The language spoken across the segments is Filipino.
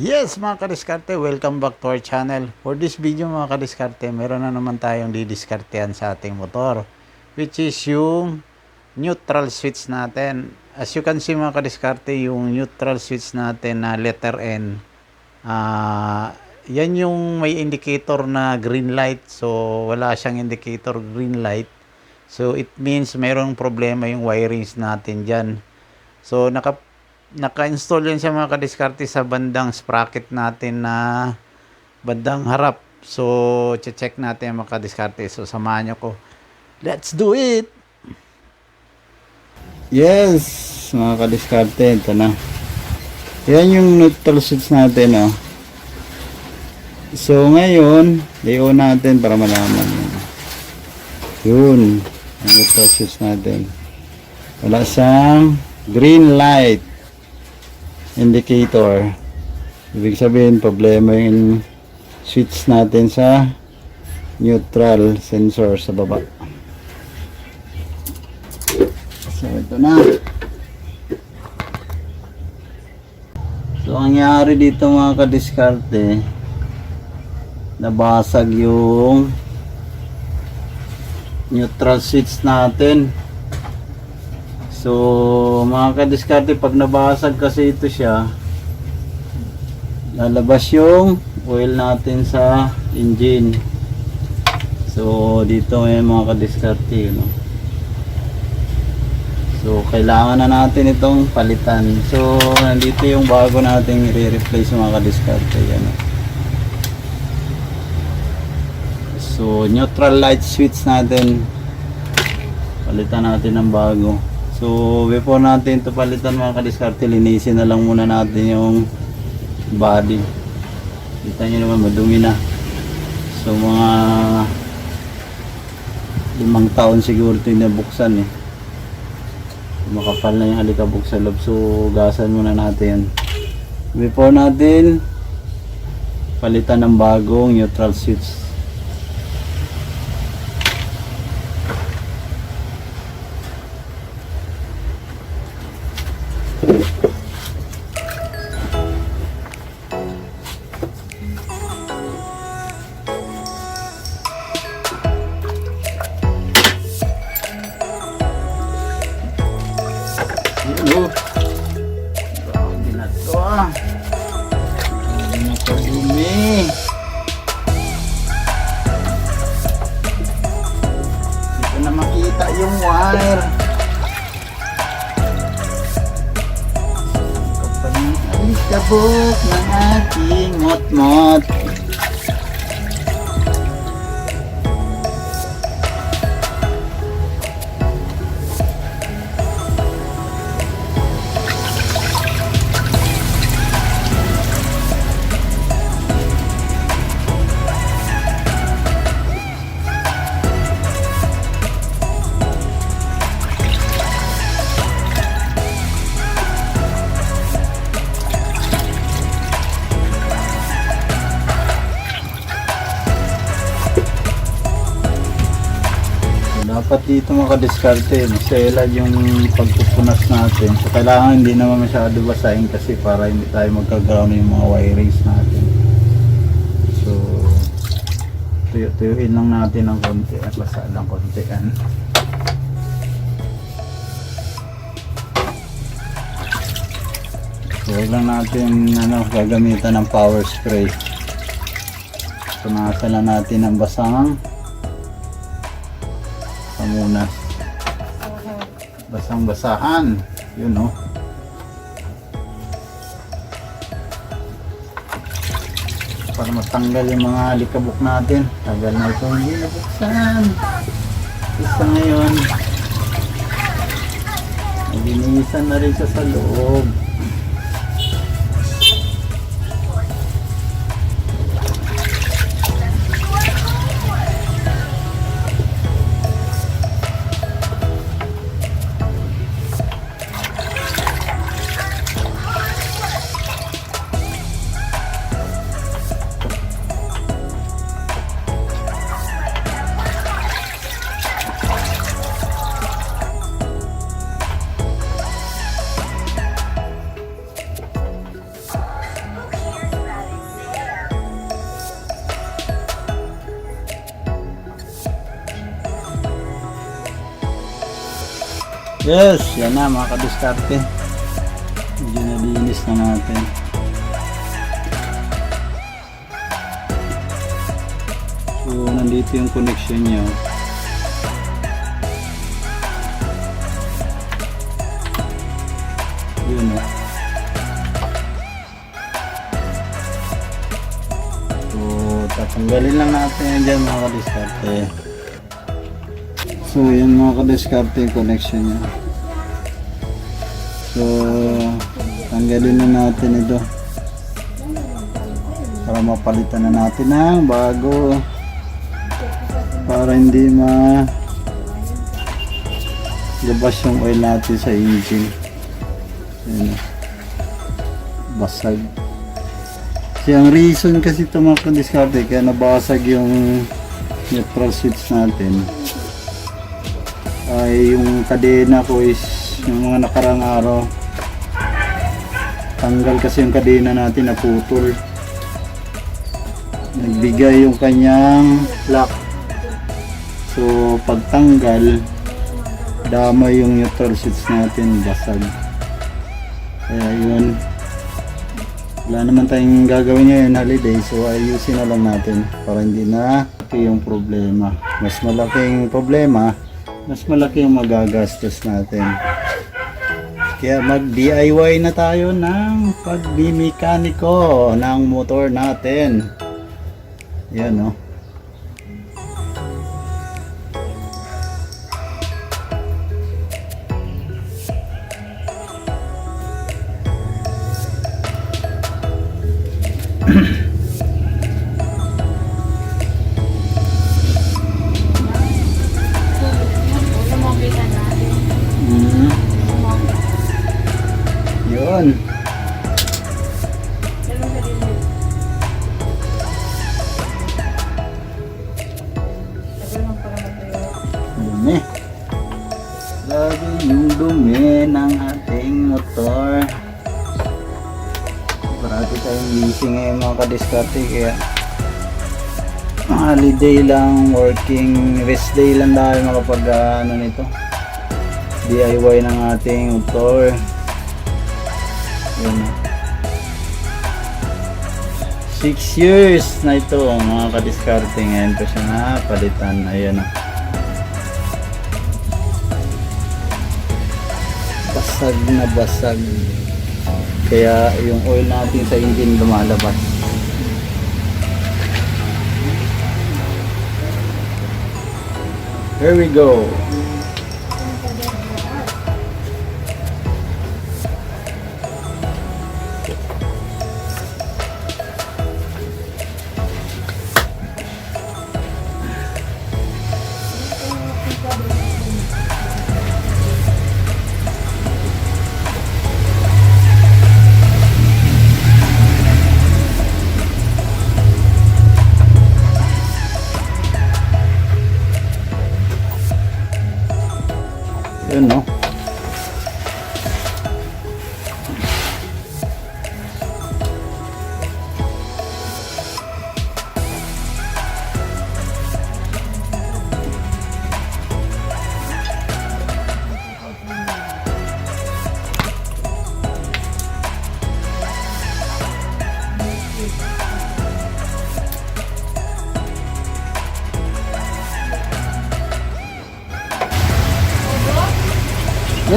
Yes mga kadiskarte, welcome back to our channel. For this video mga kadiskarte, meron na naman tayong didiskartehan sa ating motor. Which is yung neutral switch natin. As you can see mga kadiskarte, yung neutral switch natin na letter N. ah yan yung may indicator na green light. So wala siyang indicator green light. So it means mayroong problema yung wirings natin dyan. So naka naka-install yan siya mga kadiskarte sa bandang sprocket natin na bandang harap. So, check natin mga kadiskarte. So, samahan nyo ko. Let's do it! Yes, mga kadiskarte. Ito na. Yan yung neutral switch natin, oh. So, ngayon, i-on natin para malaman nyo. Yun. Ang neutral switch natin. Wala siyang green light indicator. Ibig sabihin, problema yung switch natin sa neutral sensor sa baba. So, ito na. So, ang nangyari dito mga kadiskarte, nabasag yung neutral switch natin. So, mga kadiskarte, pag nabasag kasi ito siya, lalabas yung oil natin sa engine. So, dito may mga kadiskarte, know. So, kailangan na natin itong palitan. So, nandito yung bago nating i-replace mga kadiskarte, yan. oh. So, neutral light switch natin. Palitan natin ng bago. So, before natin ito palitan mga kadiskarte, linisin na lang muna natin yung body. Kita nyo naman, madumi na. So, mga limang taon siguro ito yung nabuksan eh. Makapal na yung alikabok sa loob. So, gasan muna natin. Before natin palitan ng bagong neutral switch. Ah. Grabe na na makita yung wire. Kapag ng alikabok ng aking mot-mot. So, dapat dito makadiskarte, maselad yung pagpupunas natin. So, kailangan hindi naman masyado basahin kasi para hindi tayo magka-ground yung mga wirings natin. So, tuyo-tuyuin lang natin ng konti at basa lang konti. Yan. So, huwag lang natin ano, gagamitan ng power spray. Punasan lang natin ang basang muna. Basang basahan. Yun no. Para matanggal yung mga likabok natin. Tagal na ito hindi nabuksan. Isa ngayon. Naginisan na rin sa loob. Yes, yan na mga kadiskarte. Medyo nalinis na natin. So, nandito yung connection niya. Yun o. So, tatanggalin lang natin yan dyan mga kadiskarte. So, yan mga kadiskarte yung connection niya. So, tanggalin na natin ito. Para mapalitan na natin ng bago. Para hindi ma labas yung oil natin sa engine. Ayan. Basag. Kasi ang reason kasi ito mga kadiskarte kaya nabasag yung neutral switch natin ay yung kadena ko is yung mga nakarang araw. Tanggal kasi yung kadena natin na putol nagbigay yung kanyang lock. So pagtanggal damay yung neutral switch natin basag. Kaya yun. Wala naman tayong gagawin ngayon holiday. So ayusin na lang natin para hindi na yung problema. Mas malaking problema mas malaki yung magagastos natin. Kaya mag DIY na tayo ng pagbimekaniko ng motor natin. Yan no dumi. Grabe yung dumi ng ating motor. Parati tayong busy ngayon mga kadiskarte kaya holiday lang working rest day lang tayo makapag ah, ano nito DIY ng ating motor. Yun na 6 years na ito mga kadiskarte. Ngayon ko siya napalitan. Ayan na basag na basag. Kaya yung oil natin sa engine lumalabas. Here we go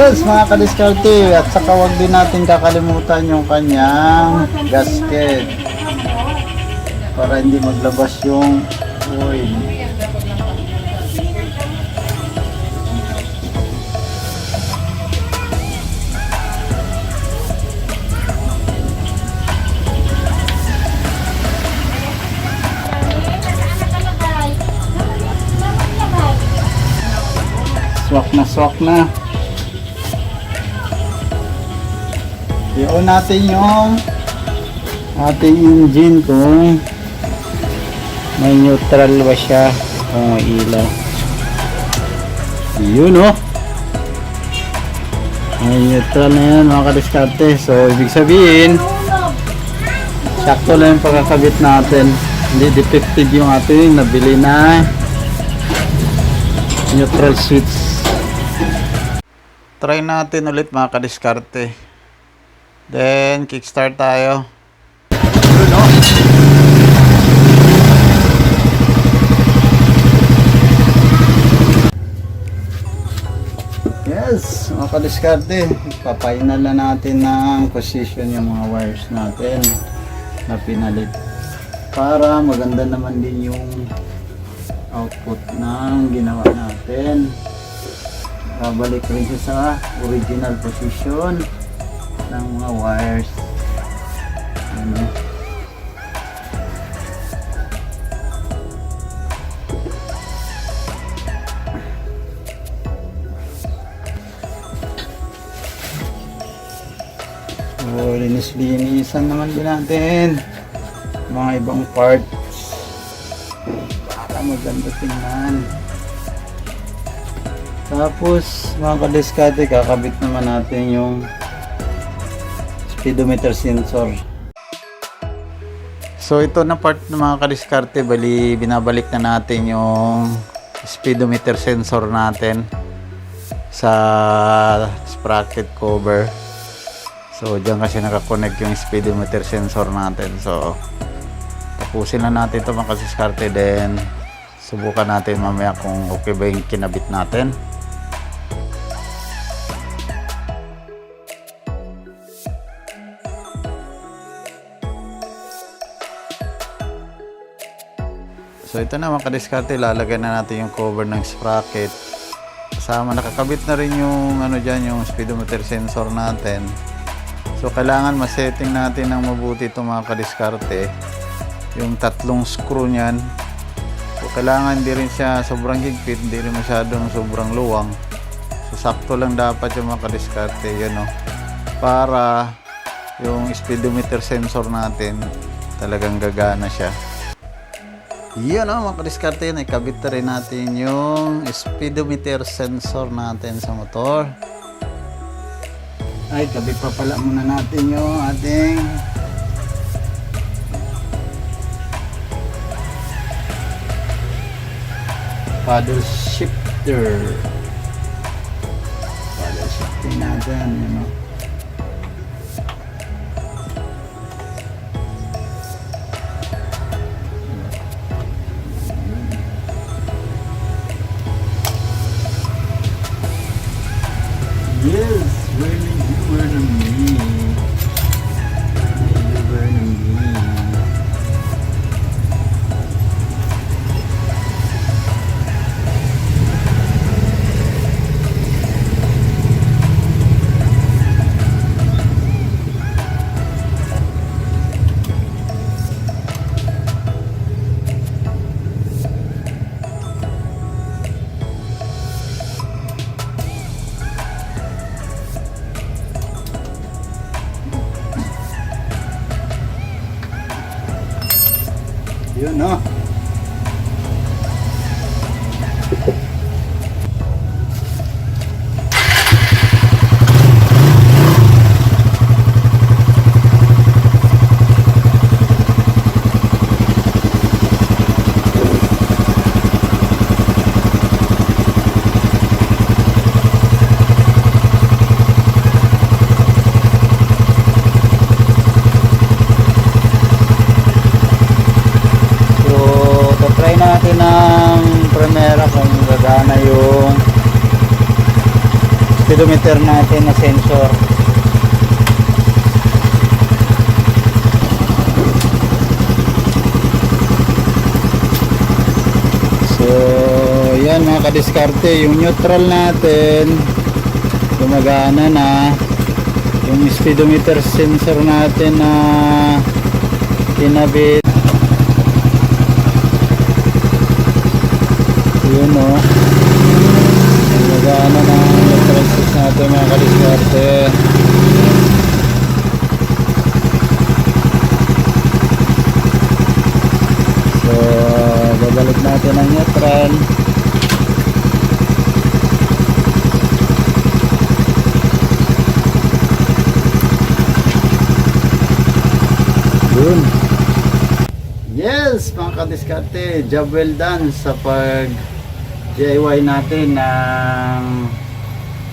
Yes, mga kadiskarte. At saka wag din natin kakalimutan yung kanyang gasket. Para hindi maglabas yung oil. Swak na swak na. I-on natin yung ating engine kung may neutral ba siya kung may ilaw. Yun oh. May neutral na yan mga kadiskarte. So, ibig sabihin, sakto lang yung pagkakabit natin. Hindi defective yung ating nabili na neutral switch. try natin ulit mga kadiskarte. Then, kickstart tayo. Yes, mga kadiskarte. Papainal na natin ng position yung mga wires natin na pinalit. Para maganda naman din yung output ng ginawa natin. Babalik rin siya sa original position ng mga wires. Ano? So, linis-linisan naman din natin mga ibang parts para maganda tingnan. Tapos, mga kadiskate, kakabit naman natin yung speedometer sensor. So, ito na part ng mga kadiskarte, bali, binabalik na natin yung speedometer sensor natin sa sprocket cover. So, dyan kasi nakakonect yung speedometer sensor natin. So, tapusin na natin ito mga kadiskarte, then subukan natin mamaya kung okay ba yung kinabit natin. So ito na mga kadiskarte, lalagay na natin yung cover ng sprocket. Kasama nakakabit na rin yung ano diyan, yung speedometer sensor natin. So kailangan ma-setting natin ng mabuti itong mga kadiskarte. Yung tatlong screw niyan. So kailangan hindi rin siya sobrang higpit, hindi rin masyadong sobrang luwang. So sakto lang dapat yung mga kadiskarte, yun no. Para yung speedometer sensor natin talagang gagana siya. Yan o, mga kadiskarte yun. Ikabit rin natin yung speedometer sensor natin sa motor. Ay, kabit pa pala muna natin yung ating paddle shifter. Paddle shifting natin, yun o. Yun, no? So, try natin ng Primera kung gagana yung speedometer natin na sensor. So, yan mga kadiskarte, yung neutral natin gumagana na yung speedometer sensor natin na kinabit Yun o. Nagana na yung natin mga kaliskarte. So, babalik natin ang neutral. Yun. Yes, mga kadiskarte, job well done sa pag DIY natin ng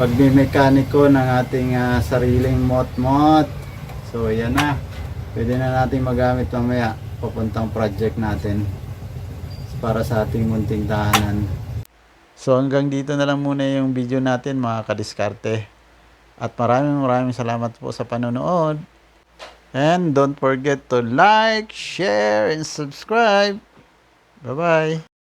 pagbimekaniko ng ating ah, sariling mot-mot. So, yan na. Pwede na natin magamit mamaya papuntang project natin para sa ating munting tahanan. So, hanggang dito na lang muna yung video natin mga kadiskarte. At maraming maraming salamat po sa panonood. And don't forget to like, share, and subscribe. Bye-bye.